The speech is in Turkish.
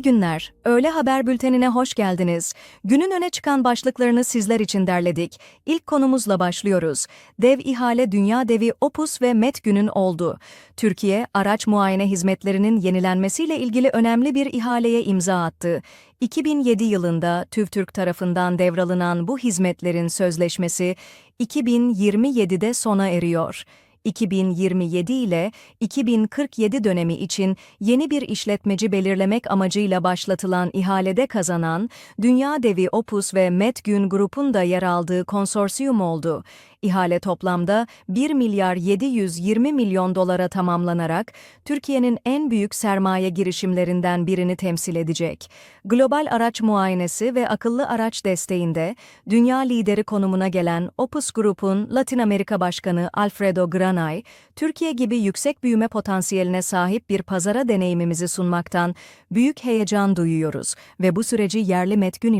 İyi günler. Öğle haber bültenine hoş geldiniz. Günün öne çıkan başlıklarını sizler için derledik. İlk konumuzla başlıyoruz. Dev ihale dünya devi Opus ve Metgün'ün oldu. Türkiye, araç muayene hizmetlerinin yenilenmesiyle ilgili önemli bir ihaleye imza attı. 2007 yılında TÜVTÜRK tarafından devralınan bu hizmetlerin sözleşmesi 2027'de sona eriyor. 2027 ile 2047 dönemi için yeni bir işletmeci belirlemek amacıyla başlatılan ihalede kazanan, dünya devi Opus ve Metgün Grup'un da yer aldığı konsorsiyum oldu. İhale toplamda 1 milyar 720 milyon dolara tamamlanarak Türkiye'nin en büyük sermaye girişimlerinden birini temsil edecek. Global araç muayenesi ve akıllı araç desteğinde dünya lideri konumuna gelen Opus Group'un Latin Amerika Başkanı Alfredo Granay, Türkiye gibi yüksek büyüme potansiyeline sahip bir pazara deneyimimizi sunmaktan büyük heyecan duyuyoruz ve bu süreci yerli Metgün ile